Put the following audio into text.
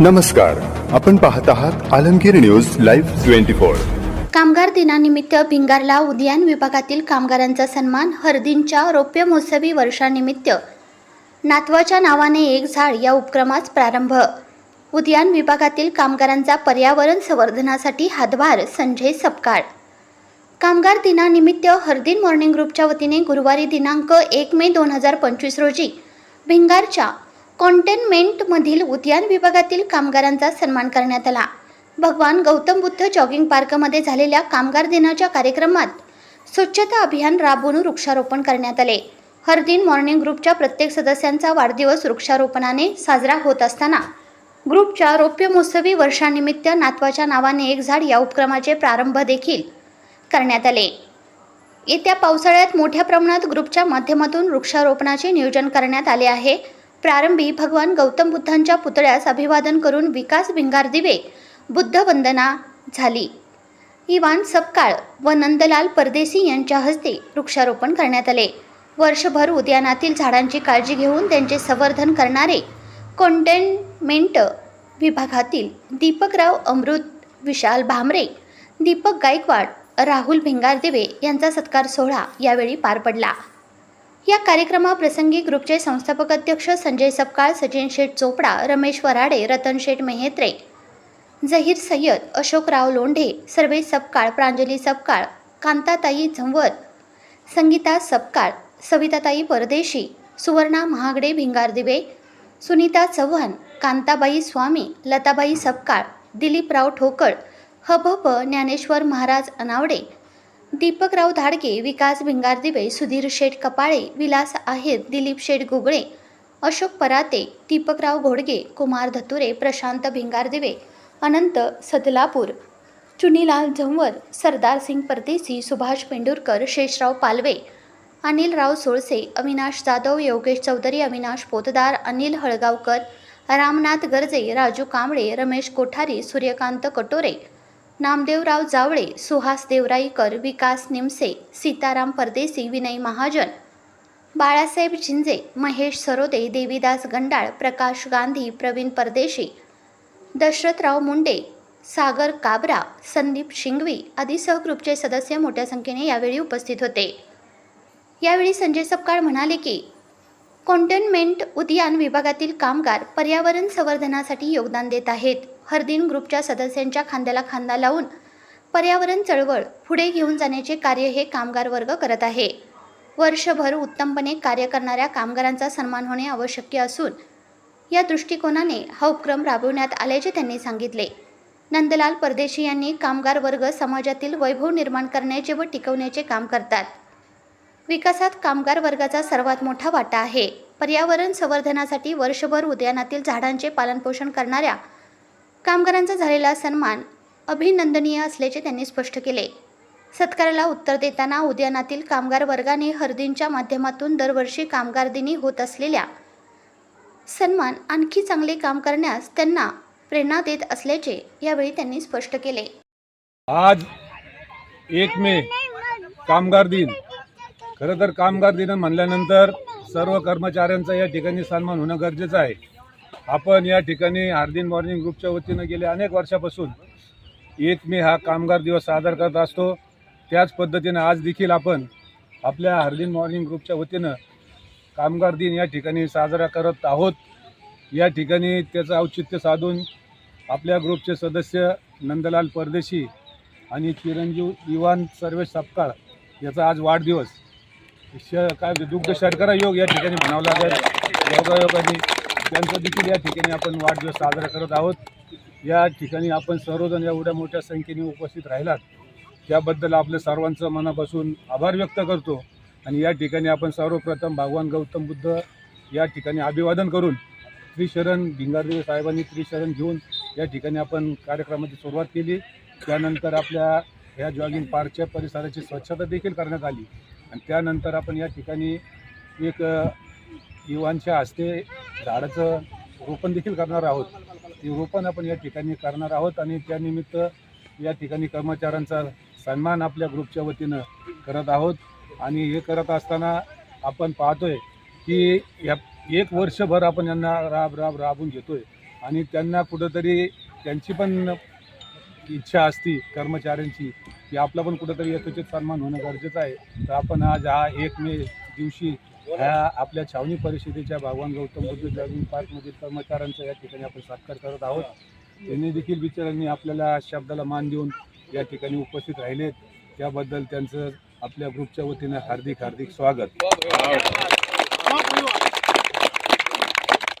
नमस्कार. आपण पाहत आहात Alamgir news live twenty four. कामगार दिनानिमित्त भिंगारला उद्यान विभागातील कामगारांचा सन्मान हरदिनच्या रौप्य महोत्सवी वर्षानिमित्त. नातवाच्या नावाने एक झाड या उपक्रमास प्रारंभ. उद्यान विभागातील कामगारांचा पर्यावरण संवर्धनासाठी हातभार संजय सपकाळ. कामगार दिनानिमित्त हरदिन मॉर्निंग ग्रुपच्या वतीने गुरुवारी दिनांक एक मे दोन हजार पंचवीस रोजी भिंगारच्या कॉन्टेनमेंटमधील उद्यान विभागातील कामगारांचा सन्मान करण्यात आला. भगवान गौतम बुद्ध जॉगिंग पार्कमध्ये झालेल्या कामगार दिनाच्या कार्यक्रमात स्वच्छता अभियान राबवून वृक्षारोपण करण्यात आले. हरदिन मॉर्निंग ग्रुपच्या प्रत्येक सदस्यांचा वाढदिवस वृक्षारोपणाने साजरा होत असताना ग्रुपच्या रौप्य महोत्सवी वर्षानिमित्त नातवाच्या नावाने एक झाड या उपक्रमाचे प्रारंभ देखील करण्यात आले. येत्या पावसाळ्यात मोठ्या प्रमाणात ग्रुपच्या माध्यमातून वृक्षारोपणाचे नियोजन करण्यात आले आहे. प्रारंभी भगवान गौतम बुद्धांच्या पुतळ्यास अभिवादन करून विकास भिंगार दिवे बुद्ध वंदना झाली. इवान सपकाळ व नंदलाल परदेसी यांच्या हस्ते वृक्षारोपण करण्यात आले. वर्षभर उद्यानातील झाडांची काळजी घेऊन त्यांचे संवर्धन करणारे कॉन्टेनमेंट विभागातील दीपकराव अमृत विशाल भामरे दीपक गायकवाड राहुल भिंगारदिवे यांचा सत्कार सोहळा यावेळी पार पडला. या कार्यक्रमाप्रसंगी ग्रुपचे संस्थापक अध्यक्ष संजय सपकाळ सचिन शेठ चोपडा रमेश वराडे रतन शेठ मेहेत्रे जहीर सय्यद अशोकराव लोंढे सर्वे सपकाळ प्रांजली सपकाळ कांताताई झंवर संगीता सपकाळ सविताताई परदेशी सुवर्णा महागडे भिंगार दिवे सुनीता चव्हाण कांताबाई स्वामी लताबाई सपकाळ दिलीपराव ठोकळ हभप ज्ञानेश्वर महाराज अनावडे दीपकराव धाडगे विकास भिंगारदिवे सुधीर शेठ कपाळे विलास आहेर दिलीप शेठ गुगळे अशोक पराते दीपकराव घोडगे कुमार धतुरे प्रशांत भिंगारदिवे अनंत सदलापूर चुनीलाल झंवर सरदार सिंग परदेसी सुभाष पेंडुरकर शेषराव पालवे अनिलराव सोळसे अविनाश जाधव योगेश चौधरी अविनाश पोतदार अनिल हळगावकर रामनाथ गर्जे राजू कांबळे रमेश कोठारी सूर्यकांत कटोरे नामदेवराव जावळे सुहास देवराईकर विकास निमसे सीताराम परदेसी विनय महाजन बाळासाहेब झिंजे महेश सरोदे देवीदास गंडाळ प्रकाश गांधी प्रवीण परदेशी दशरथराव मुंडे सागर काबरा संदीप शिंगवी आदी सहग्रुपचे सदस्य मोठ्या संख्येने यावेळी उपस्थित होते. यावेळी संजय सपकाळ म्हणाले की कॉन्टेनमेंट उद्यान विभागातील कामगार पर्यावरण संवर्धनासाठी योगदान देत आहेत. हरदिन ग्रुपच्या सदस्यांच्या खांद्याला खांदा लावून पर्यावरण चळवळ पुढे घेऊन जाण्याचे कार्य हे कामगार वर्ग करत आहे. वर्षभर उत्तमपणे कार्य करणाऱ्या कामगारांचा सन्मान होणे आवश्यक असून या दृष्टिकोनाने हा उपक्रम राबवण्यात आल्याचे त्यांनी सांगितले. नंदलाल परदेशी यांनी कामगार वर्ग समाजातील वैभव निर्माण करण्याचे व टिकवण्याचे काम करतात. विकासात कामगार वर्गाचा सर्वात मोठा वाटा आहे. पर्यावरण संवर्धनासाठी वर्षभर उद्यानातील झाडांचे पालनपोषण करणाऱ्या कामगारांचा झालेला सन्मान अभिनंदनीय असल्याचे त्यांनी स्पष्ट केले. सत्काराला उत्तर देताना उद्यानातील कामगार वर्गाने हरदींच्या माध्यमातून दरवर्षी कामगार दिनी होत असलेल्या सन्मान आणखी चांगले काम करण्यास त्यांना प्रेरणा देत असल्याचे यावेळी त्यांनी स्पष्ट केले. आज एक मे कामगार दिन. खरं तर कामगार दिन म्हणल्यानंतर सर्व कर्मचाऱ्यांचा या ठिकाणी सन्मान होणं गरजेचं आहे. आपण या ठिकाणी हार्दिन मॉर्निंग ग्रुपच्या वतीनं गेल्या अनेक वर्षापासून. एक मे हा कामगार दिवस साजरा करत असतो. त्याच पद्धतीनं आज देखील आपण आपल्या हार्दिन मॉर्निंग ग्रुपच्या वतीनं कामगार दिन या ठिकाणी साजरा करत आहोत. या ठिकाणी त्याचं औचित्य साधून आपल्या ग्रुपचे सदस्य नंदलाल परदेशी आणि चिरंजीव इवान सर्वेश सपकाळ याचा आज वाढदिवस. श काय दुग्ध शर्करा योग या ठिकाणी म्हणावला जाईल योगायोगाने त्यांचा देखील या ठिकाणी आपण वाढदिवस साजरा करत आहोत. या ठिकाणी आपण सर्वजण एवढ्या मोठ्या संख्येने उपस्थित राहिलात. त्याबद्दल आपल्या सर्वांचं मनापासून आभार व्यक्त करतो आणि या ठिकाणी आपण सर्वप्रथम भगवान गौतम बुद्ध या ठिकाणी अभिवादन करून त्रिशरण भिंगारदेव साहेबांनी त्रिशरण घेऊन या ठिकाणी आपण कार्यक्रमाची सुरुवात केली. त्यानंतर आपल्या ह्या जॉगिंग पार्कच्या परिसराची स्वच्छता देखील करण्यात आली. आणि त्यानंतर आपण या ठिकाणी एक युवांच्या हस्ते झाडाचं रोपण देखील करणार आहोत. ते रोपण आपण या ठिकाणी करणार आहोत आणि त्यानिमित्त या ठिकाणी कर्मचाऱ्यांचा सन्मान आपल्या ग्रुपच्या वतीनं करत आहोत. आणि हे करत असताना आपण पाहतोय की या एक वर्षभर आपण यांना राब राब राबून घेतोय. आणि त्यांना कुठंतरी त्यांची पण इच्छा असती कर्मचाऱ्यांची की आपला पण कुठंतरी यथोचित सन्मान होणं गरजेचं आहे. तर आपण आज हा एक मे दिवशी ह्या आपल्या छावणी परिषदेच्या भगवान गौतम बुद्ध लर्निंग पार्कमधील कर्मचाऱ्यांचा या ठिकाणी आपण सत्कार करत आहोत. त्यांनी देखील बिचारांनी आपल्याला शब्दाला मान देऊन या ठिकाणी उपस्थित राहिलेत. त्याबद्दल त्यांचं आपल्या ग्रुपच्या वतीनं हार्दिक हार्दिक स्वागत.